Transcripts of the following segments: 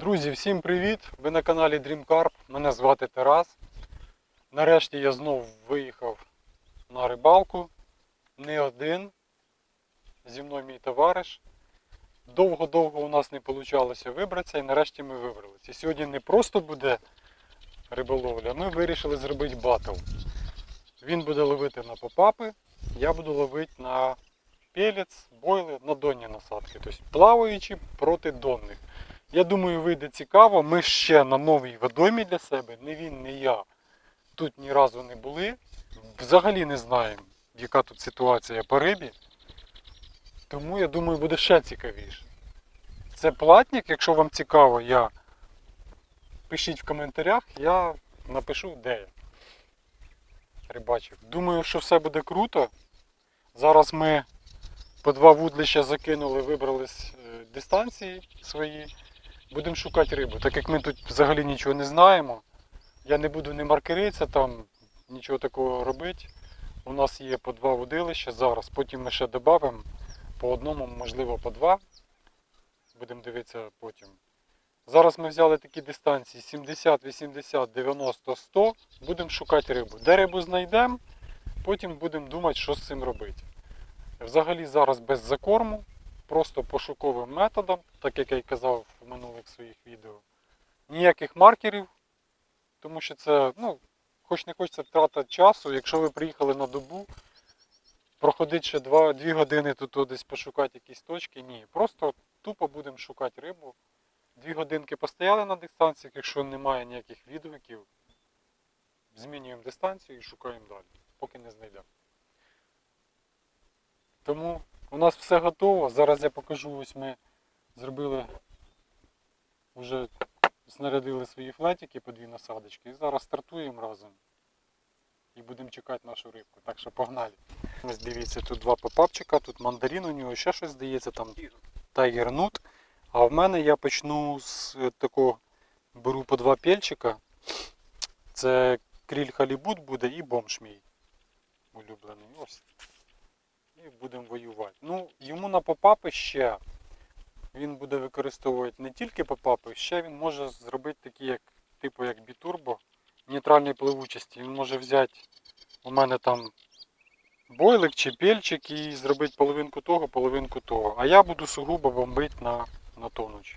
Друзі, всім привіт! Ви на каналі Dream Carp. Мене звати Тарас. Нарешті я знов виїхав на рибалку. Не один. Зі мною мій товариш. Довго-довго у нас не вийшло вибратися і нарешті ми вибралися. І сьогодні не просто буде риболовля, ми вирішили зробити батл. Він буде ловити на попапи, я буду ловити на пелець, бойли, на донні насадки. Тобто плаваючи проти донних. Я думаю, вийде цікаво. Ми ще на новій водоймі для себе, не він, не я. Тут ні разу не були. Взагалі не знаємо, яка тут ситуація по рибі. Тому я думаю, буде ще цікавіше. Це платник, якщо вам цікаво, я пишіть в коментарях, я напишу, де я рибачив. Думаю, що все буде круто. Зараз ми по два вудлища закинули, вибрали з, е, дистанції свої. Будемо шукати рибу. Так як ми тут взагалі нічого не знаємо, я не буду не маркеритися там, нічого такого робити. У нас є по два водилища зараз, потім ми ще додамо по одному, можливо, по два. Будемо дивитися потім. Зараз ми взяли такі дистанції 70, 80, 90, 100. Будемо шукати рибу. Де рибу знайдемо, потім будемо думати, що з цим робити. Взагалі зараз без закорму, просто пошуковим методом, так як я й казав в минулих своїх відео. Ніяких маркерів, тому що це, ну, хоч не хочеться втрата часу, якщо ви приїхали на добу, проходить ще 2, 2 години тут десь пошукати якісь точки, ні. Просто тупо будемо шукати рибу. Дві годинки постояли на дистанціях, якщо немає ніяких відгуків, змінюємо дистанцію і шукаємо далі, поки не знайдемо. Тому у нас все готово. Зараз я покажу, ось ми зробили, вже снарядили свої флетики по дві насадочки і зараз стартуємо разом і будемо чекати нашу рибку. Так що погнали. Ось дивіться, тут два попапчика, тут мандарин у нього, ще щось здається, там Nut. А в мене я почну з е, такого, беру по два пельчика. Це кріль халібут буде і бомж мій улюблений. Ось. І будемо воювати. Ну, йому на попапи ще він буде використовувати не тільки попапи, ще він може зробити такі, як, типу як бітурбо, нейтральної пливучості. Він може взяти у мене там бойлик чи пельчик і зробити половинку того, половинку того. А я буду сугубо бомбити на, на тонучі.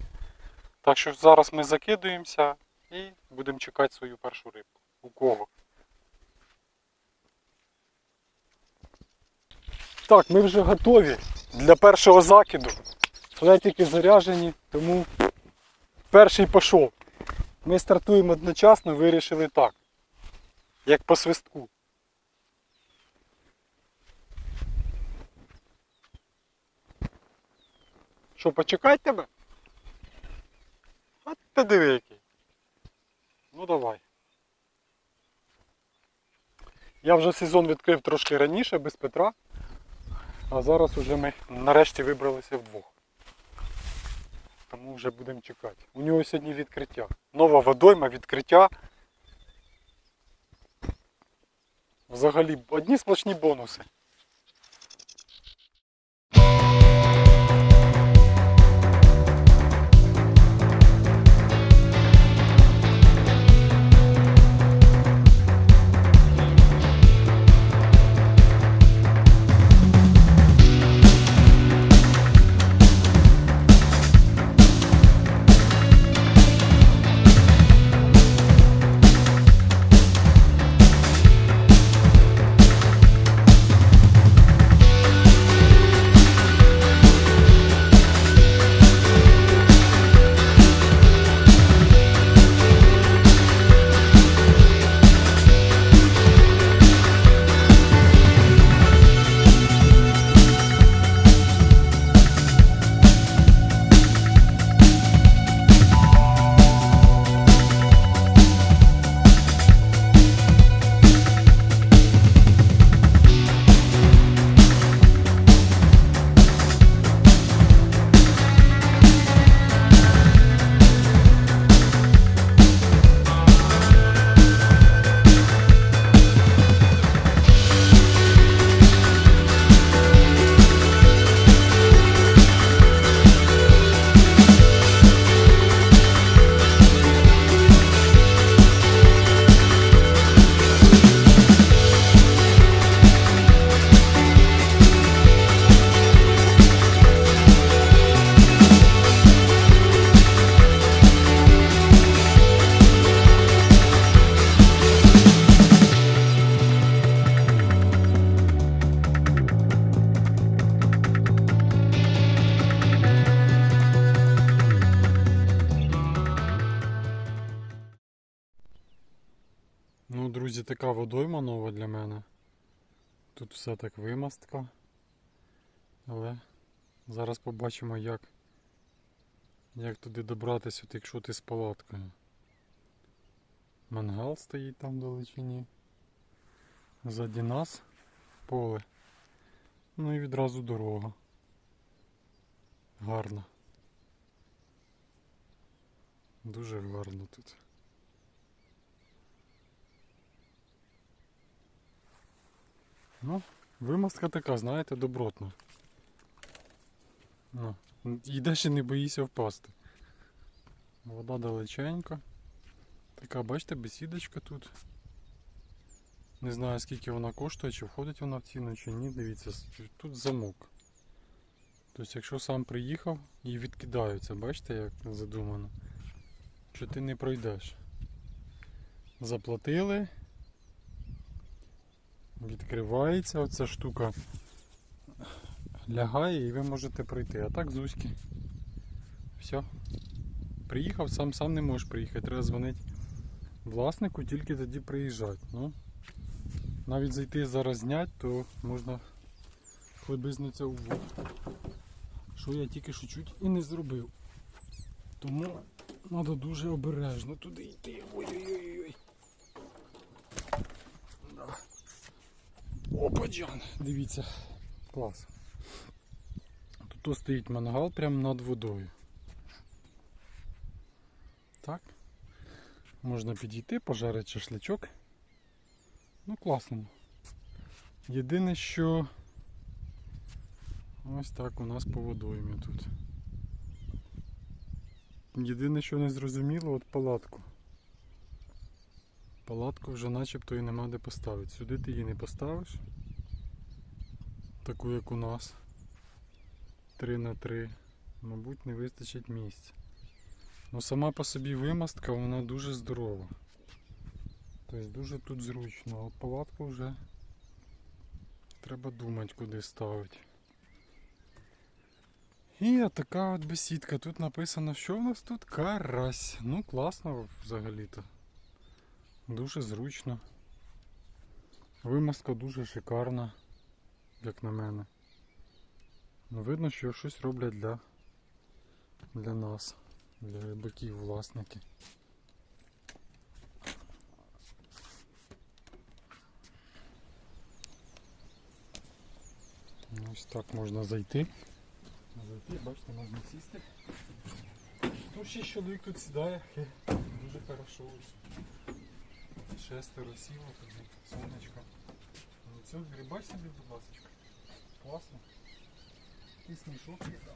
Так що зараз ми закидуємося і будемо чекати свою першу рибку. У кого? Так, ми вже готові для першого закиду. Флетики заряжені, тому перший пішов. Ми стартуємо одночасно, вирішили так. Як по свистку. Що, почекать тебе? А ти диви який. Ну давай. Я вже сезон відкрив трошки раніше, без Петра. А зараз уже ми нарешті вибралися вдвох. Тому вже будемо чекати. У нього сьогодні відкриття. Нова водойма, відкриття. Взагалі одні сплошні бонуси. Така водойма нова для мене. Тут все так вимастка. Але зараз побачимо, як, як туди добратися, от якщо ти з палаткою. Мангал стоїть там далечині. Ззаді нас поле. Ну і відразу дорога. Гарно. Дуже гарно тут. Ну, вимостка така, знаєте, добротна. Ну, і не боїшся впасти. Вода далеченька. Така, бачите, бесідочка тут. Не знаю скільки вона коштує, чи входить вона в ціну, чи ні. Дивіться, тут замок. Тобто, якщо сам приїхав і відкидаються, бачите, як задумано, що ти не пройдеш. Заплатили. Відкривається оця штука. Лягає і ви можете пройти. А так зузьки. Все. Приїхав, сам сам не можеш приїхати. Треба дзвонити власнику, тільки тоді приїжджати. Ну, навіть зайти зараз зняти, то можна приблизно у воду. Що я тільки що чуть і не зробив. Тому треба дуже обережно туди йти. Ой-ой-ой. Да. Опа, дивіться. Клас. Тут стоїть мангал прямо над водою. Так. Можна підійти, пожарити шашличок. Ну, класно. Єдине, що ось так у нас по водоймі тут. Єдине, що не зрозуміло, от палатку. Палатку вже начебто і нема де поставити. Сюди ти її не поставиш. Таку як у нас. 3 на 3 Мабуть, не вистачить місця. Ну сама по собі вимастка, вона дуже здорова. Тобто дуже тут зручно, а от палатку вже треба думати, куди ставити. І така от бесідка. Тут написано, що в нас тут карась. Ну класно взагалі-то. Дуже зручно. Вимазка дуже шикарна, як на мене. Ну, видно, що щось роблять для, для нас, для рибаків, власники. Ну, Ось так можна зайти. Зайти, бачите, можна сісти. Ну, шість чоловік тут сідає, дуже хорошо ось. Шестеро сіло тоді, сонечко. Ну це грибай собі, будь ласка. Класно. І смішок є там.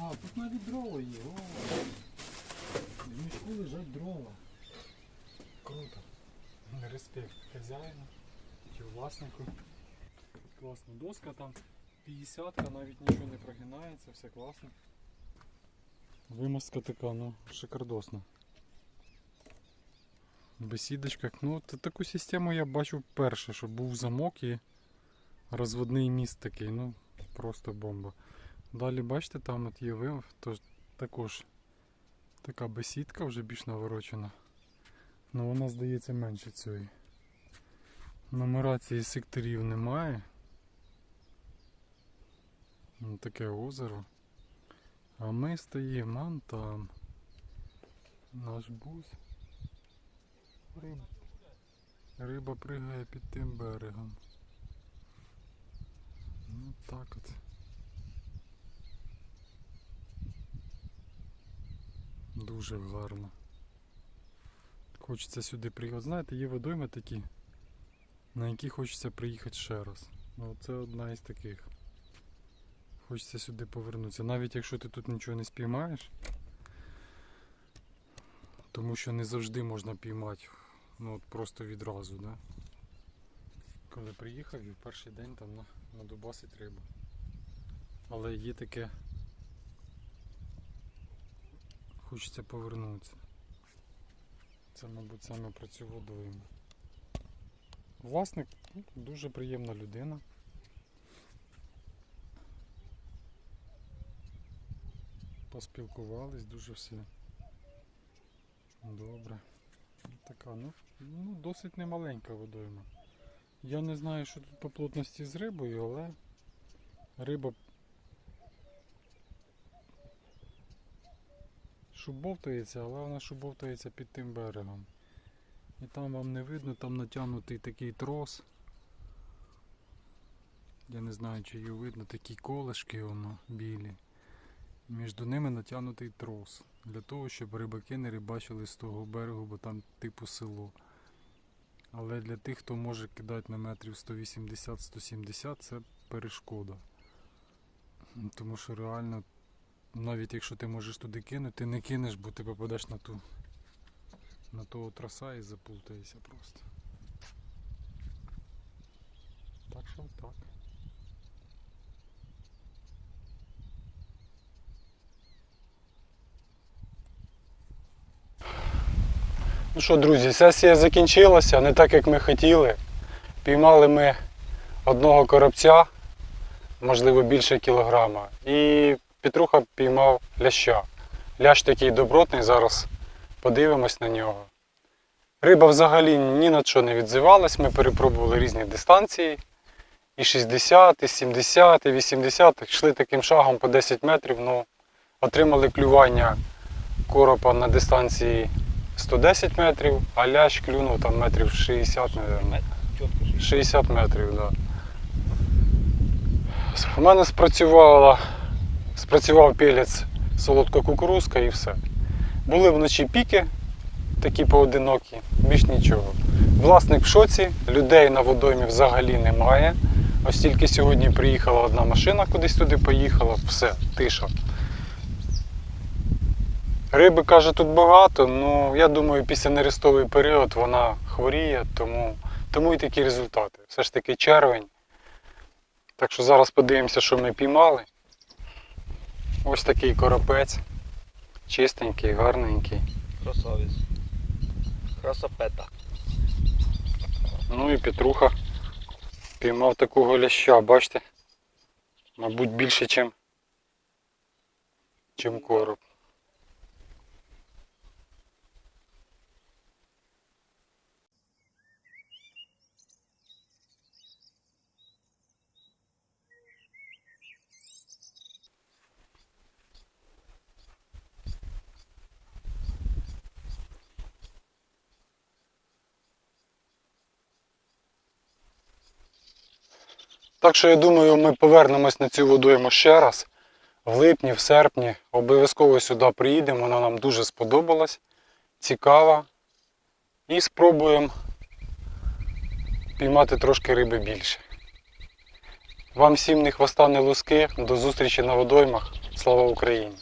А, тут навіть дрова є. О. В мішку лежать дрова. Круто. Респект хазяїну чи власнику. Класно. Доска там 50 навіть нічого не прогинається, все класно. Вимазка така, ну, шикардосна. Бесідочка. Ну, таку систему я бачу вперше, що був замок і розводний міст такий, ну просто бомба. Далі бачите, там от є вим, то також така бесідка вже більш наворочена. Ну вона здається менше цієї. Нумерації секторів немає. Таке озеро. А ми стоїмо он там. Наш бус. Риба. Риба пригає під тим берегом. Ну так от. Дуже гарно. Хочеться сюди приїхати. Знаєте, є водойми такі, на які хочеться приїхати ще раз. Ну це одна із таких. Хочеться сюди повернутися. Навіть якщо ти тут нічого не спіймаєш, тому що не завжди можна піймати ну, от просто відразу, да? Коли приїхав і в перший день там на, на дубасить рибу. Але є таке. Хочеться повернутися. Це, мабуть, саме про цю водойму. Власник ну, дуже приємна людина. Поспілкувались дуже все добре. Така, ну, ну досить немаленька водойма. Я не знаю, що тут по плотності з рибою, але риба шубовтається, але вона шубовтається під тим берегом. І там вам не видно, там натягнутий такий трос. Я не знаю, чи його видно, такі колишки воно білі. Між ними натягнутий трос. Для того, щоб рибаки не рибачили з того берегу, бо там типу село. Але для тих, хто може кидати на метрів 180-170, це перешкода. Тому що реально, навіть якщо ти можеш туди кинути, ти не кинеш, бо ти попадеш на ту на того траса і заплутаєшся просто. Так що так. Ну що, друзі, сесія закінчилася, не так як ми хотіли. Піймали ми одного коробця, можливо більше кілограма. І Петруха піймав ляща. Лящ такий добротний, зараз подивимось на нього. Риба взагалі ні на що не відзивалась, ми перепробували різні дистанції. І 60, і 70, і 80, йшли таким шагом по 10 метрів, ну, отримали клювання коропа на дистанції 110 метрів, а лящ клюнув там метрів 60, мабуть. 60 метрів, так. Да. У мене спрацювала, спрацював пілець солодка кукурузка і все. Були вночі піки, такі поодинокі, більш нічого. Власник в шоці, людей на водоймі взагалі немає. Ось тільки сьогодні приїхала одна машина, кудись туди поїхала, все, тиша. Риби каже тут багато, ну я думаю, після нерестовий період вона хворіє, тому, тому і такі результати. Все ж таки червень. Так що зараз подивимося, що ми піймали. Ось такий коропець. Чистенький, гарненький. Красавець. Красопета. Ну і Петруха піймав такого ляща, бачите? Мабуть, більше, чим, чим короб. Так що я думаю, ми повернемось на цю водойму ще раз. В липні, в серпні. Обов'язково сюди приїдемо, вона нам дуже сподобалась. Цікава. І спробуємо піймати трошки риби більше. Вам всім не хвоста, не луски. До зустрічі на водоймах. Слава Україні!